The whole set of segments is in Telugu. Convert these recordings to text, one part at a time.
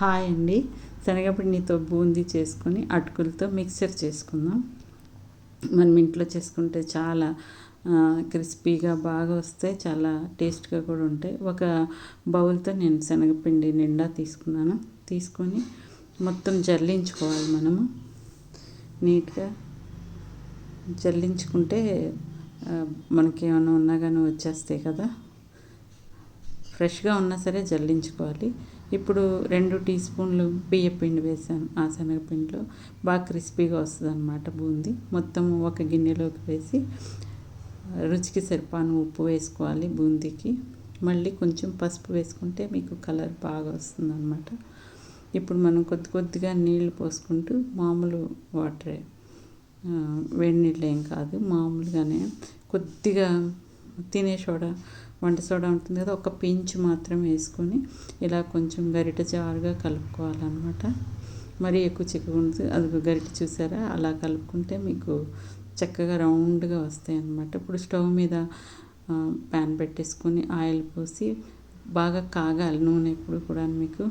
హాయ్ అండి. శనగపిండితో బూందీ చేసుకొని అటుకులతో మిక్చర్ చేసుకుందాం. మనం ఇంట్లో చేసుకుంటే చాలా క్రిస్పీగా బాగా వస్తాయి చాలా టేస్ట్గా కూడా ఉంటాయి. ఒక బౌల్తో నేను శనగపిండి నిండా తీసుకున్నాను. తీసుకొని మొత్తం జల్లించుకోవాలి మనము. నీట్గా జల్లించుకుంటే మనకి ఏమైనా ఉన్నా కానీ వచ్చేస్తాయి కదా. ఫ్రెష్గా ఉన్నా సరే జల్లించుకోవాలి. ఇప్పుడు రెండు టీ స్పూన్లు బియ్యపిండి వేసాను ఆ శనగపిండిలో. బాగా క్రిస్పీగా వస్తుంది అనమాట బూందీ. మొత్తం ఒక గిన్నెలోకి వేసి రుచికి సరిపాను ఉప్పు వేసుకోవాలి బూందీకి. మళ్ళీ కొంచెం పసుపు వేసుకుంటే మీకు కలర్ బాగా వస్తుంది అనమాట ఇప్పుడు మనం కొద్ది కొద్దిగా నీళ్ళు పోసుకుంటూ మామూలు వాటరే వేడి నీళ్ళు ఏం కాదు మామూలుగానే కొద్దిగా తినే సోడా వంట సోడా ఉంటుంది కదా ఒక పించ్ మాత్రం వేసుకొని ఇలా కొంచెం గరిట జారుగా కలుపుకోవాలన్నమాట. మరీ ఎక్కువ చిక్కుకుంటుంది అది గరిట చూసారా? అలా కలుపుకుంటే మీకు చక్కగా రౌండ్గా వస్తాయి అన్నమాట ఇప్పుడు స్టవ్ మీద ప్యాన్ పెట్టేసుకొని ఆయిల్ పోసి బాగా కాగాలి నూనె ఎప్పుడు కూడా మీకు.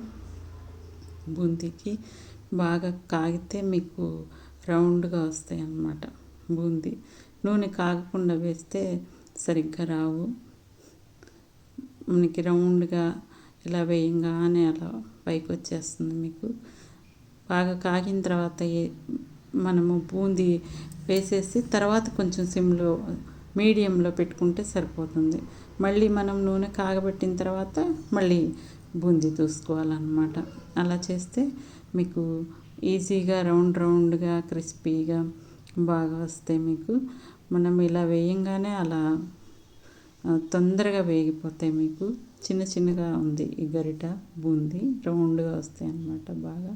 బూందీకి బాగా కాగితే మీకు రౌండ్గా వస్తాయి అన్నమాట బూందీ. నూనె కాగకుండా వేస్తే సరిగ్గా రావు. మనకి రౌండ్గా ఇలా వేయంగానే అలా పైకి వచ్చేస్తుంది మీకు. బాగా కాగిన తర్వాత మనము బూందీ వేసేసి తర్వాత కొంచెం సిమ్లో మీడియంలో పెట్టుకుంటే సరిపోతుంది. మళ్ళీ మనం నూనె కాగబెట్టిన తర్వాత మళ్ళీ బూందీ చూసుకోవాలన్నమాట అలా చేస్తే మీకు ఈజీగా రౌండ్ రౌండ్గా క్రిస్పీగా బాగా వస్తాయి మీకు. మనం ఇలా వేయంగానే అలా తొందరగా వేగిపోతాయి మీకు. చిన్న చిన్నగా ఉంది ఈ గరిట బూందీ. రౌండ్గా వస్తాయి అన్నమాట బాగా.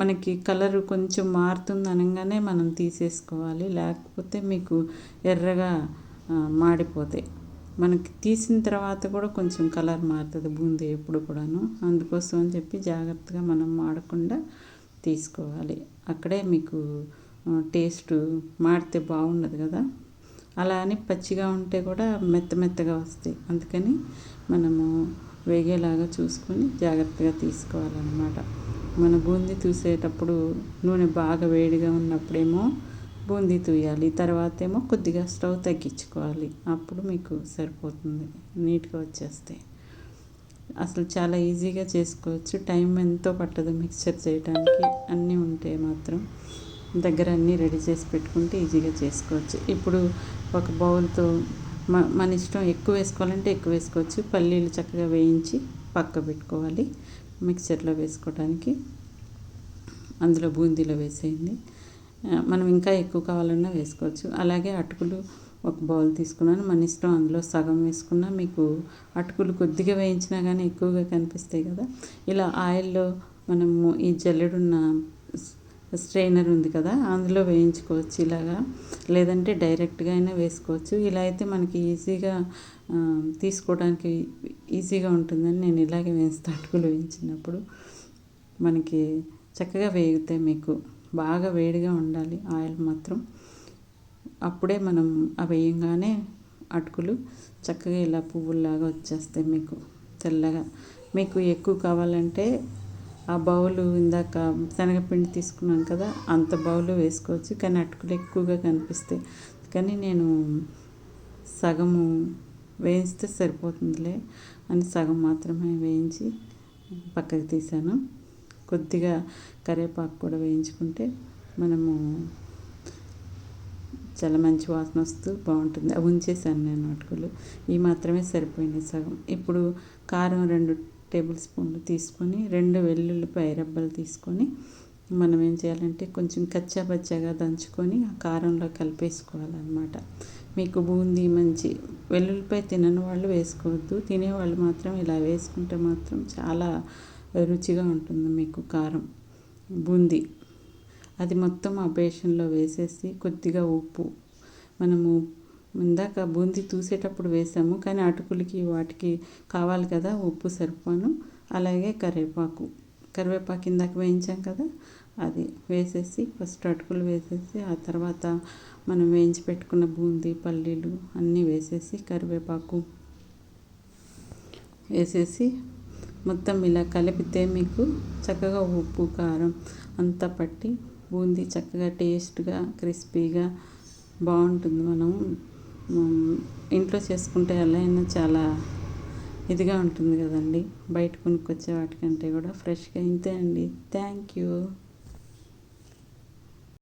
మనకి కలర్ కొంచెం మారుతుంది అనగానే మనం తీసేసుకోవాలి. లేకపోతే మీకు ఎర్రగా మాడిపోతాయి. మనకి తీసిన తర్వాత కూడా కొంచెం కలర్ మారుతుంది బూందీ ఎప్పుడు కూడాను. అందుకోసం అని చెప్పి జాగ్రత్తగా మనం మాడకుండా తీసుకోవాలి. అక్కడే మీకు టేస్ట్ మాడితే బాగుండదు కదా. అలా అని పచ్చిగా ఉంటే కూడా మెత్త మెత్తగా వస్తాయి. అందుకని మనము వేగేలాగా చూసుకొని జాగ్రత్తగా తీసుకోవాలన్నమాట. మన బూందీ తూసేటప్పుడు నూనె బాగా వేడిగా ఉన్నప్పుడేమో బూందీ తూయాలి తర్వాత ఏమో కొద్దిగా స్టవ్ తగ్గించుకోవాలి. అప్పుడు మీకు సరిపోతుంది నీట్గా వచ్చేస్తాయి అసలు చాలా ఈజీగా చేసుకోవచ్చు. టైం ఎంతో పట్టదు మిక్చర్ చేయడానికి అన్నీ ఉంటే మాత్రం దగ్గర అన్నీ రెడీ చేసి పెట్టుకుంటే ఈజీగా చేసుకోవచ్చు. ఇప్పుడు ఒక బౌల్తో మన ఇష్టం ఎక్కువ వేసుకోవాలంటే ఎక్కువ వేసుకోవచ్చు. పల్లీలు చక్కగా వేయించి పక్క పెట్టుకోవాలి. మిక్సర్లో వేసుకోవడానికి. అందులో బూందీలో వేసేయండి. మనం ఇంకా ఎక్కువ కావాలన్నా వేసుకోవచ్చు. అలాగే అటుకులు ఒక బౌల్ తీసుకున్నాను. మన ఇష్టం అందులో సగం వేసుకున్నా మీకు అటుకులు కొద్దిగా వేయించినా కానీ ఎక్కువగా కనిపిస్తాయి కదా. ఇలా ఆయిల్లో మనము ఈ జల్లెడున్న స్ట్రైనర్ ఉంది కదా అందులో వేయించుకోవచ్చు ఇలాగా. లేదంటే డైరెక్ట్గా అయినా వేసుకోవచ్చు. ఇలా అయితే మనకి ఈజీగా తీసుకోవడానికి ఈజీగా ఉంటుందని నేను ఇలాగే వేస్తాను అటుకులు వేయించినప్పుడు మనకి చక్కగా వేగుతాయి మీకు. బాగా వేడిగా ఉండాలి ఆయిల్ మాత్రం. అప్పుడే మనం ఆ వేయంగానే అటుకులు చక్కగా ఇలా పువ్వుల్లాగా వచ్చేస్తాయి మీకు తెల్లగా. మీకు ఎక్కువ కావాలంటే ఆ బౌలు ఇందాక శనగపిండి తీసుకున్నాను కదా అంత బౌలు వేసుకోవచ్చు. కానీ అటుకులు ఎక్కువగా కనిపిస్తాయి. కానీ నేను సగము వేయిస్తే సరిపోతుందిలే అని సగం మాత్రమే వేయించి పక్కకి తీసాను కొద్దిగా కరివేపాకు కూడా వేయించుకుంటే మనము చాలా మంచి వాసన వస్తూ బాగుంటుంది. అవి ఉంచేసాను నేను అటుకులు. ఈ మాత్రమే సరిపోయినాయి సగం. ఇప్పుడు కారం రెండు టేబుల్ స్పూన్లు తీసుకొని రెండు వెల్లుల్లిపాయ రబ్బలు తీసుకొని మనం ఏం చేయాలంటే కొంచెం కచ్చా పచ్చాగా దంచుకొని ఆ కారంలో కలిపేసుకోవాలన్నమాట. మీకు బూందీ మంచి వెల్లుల్లిపాయ తినని వాళ్ళు వేసుకోవద్దు. తినేవాళ్ళు మాత్రం ఇలా వేసుకుంటే మాత్రం చాలా రుచిగా ఉంటుంది మీకు కారం బూందీ. అది మొత్తం ఆ బేషన్లో వేసేసి కొద్దిగా ఉప్పు మనము ఇందాక బూందీ చూసేటప్పుడు వేసాము కానీ అటుకులకి వాటికి కావాలి కదా ఉప్పు సరిపోను. అలాగే కరివేపాకు. కరివేపాకు ఇందాక వేయించాం కదా అది వేసేసి ఫస్ట్ అటుకులు వేసేసి ఆ తర్వాత మనం వేయించి పెట్టుకున్న బూందీ పల్లీలు అన్నీ వేసేసి కరివేపాకు వేసేసి మొత్తం ఇలా కలిపితే మీకు చక్కగా ఉప్పు కారం అంతా పట్టి బూందీ చక్కగా టేస్ట్గా క్రిస్పీగా బాగుంటుంది. మనం ఇంట్లో చేసుకుంటే ఎలా అయినా చాలా ఇదిగా ఉంటుంది కదండి. బయట కొనుక్కొచ్చే వాటికంటే కూడా ఫ్రెష్గా. ఇంతే అండి. Thank you.